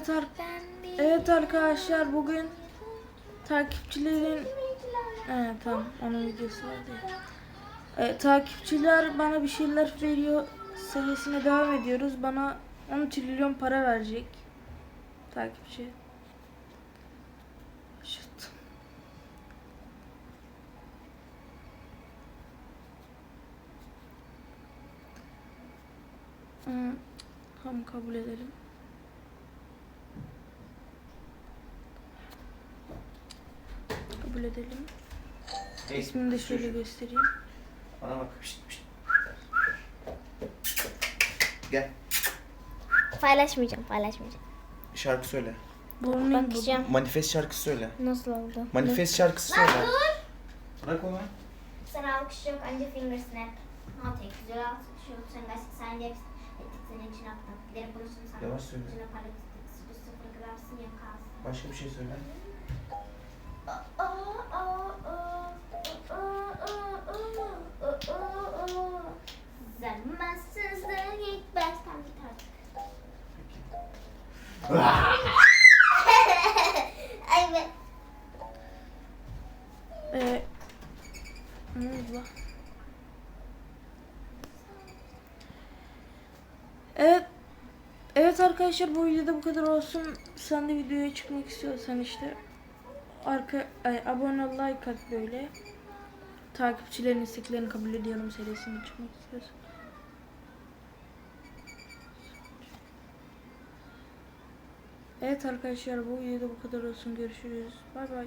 Evet ar Evet arkadaşlar bugün takipçilerin Evet tamam onun videosu vardı. Ee, takipçiler bana bir şeyler veriyor serisine devam ediyoruz. Bana 10 trilyon para verecek. Takipçi. Şut. Hmm, Tamam kabul edelim. Kabul edelim. Hey, İsmini de şöyle çocuğum, göstereyim. Bana bak. Pişt, pişt. Gel. Paylaşmayacağım, paylaşmayacağım. Şarkı söyle. Burning bu. Bakacağım. Manifest şarkısı söyle. Nasıl oldu? Manifest şarkısı söyle. Bırak onu. Sen alkış yok, anca finger snap. Ha tek güzel alkış yok. Sen de sen de hepsi ettik senin için attım. Giderip bulursun sen. Yavaş söyle. Para sıfır kırarsın ya kalsın. Başka bir şey söyle. Evet. Evet arkadaşlar bu videoda bu kadar olsun. Sen de videoya çıkmak istiyorsan işte arka ay, abone ol like at böyle. Takipçilerin isteklerini kabul ediyorum serisine çıkmak istiyorsan. Evet arkadaşlar bu videoda bu kadar olsun. Görüşürüz. Bay bay.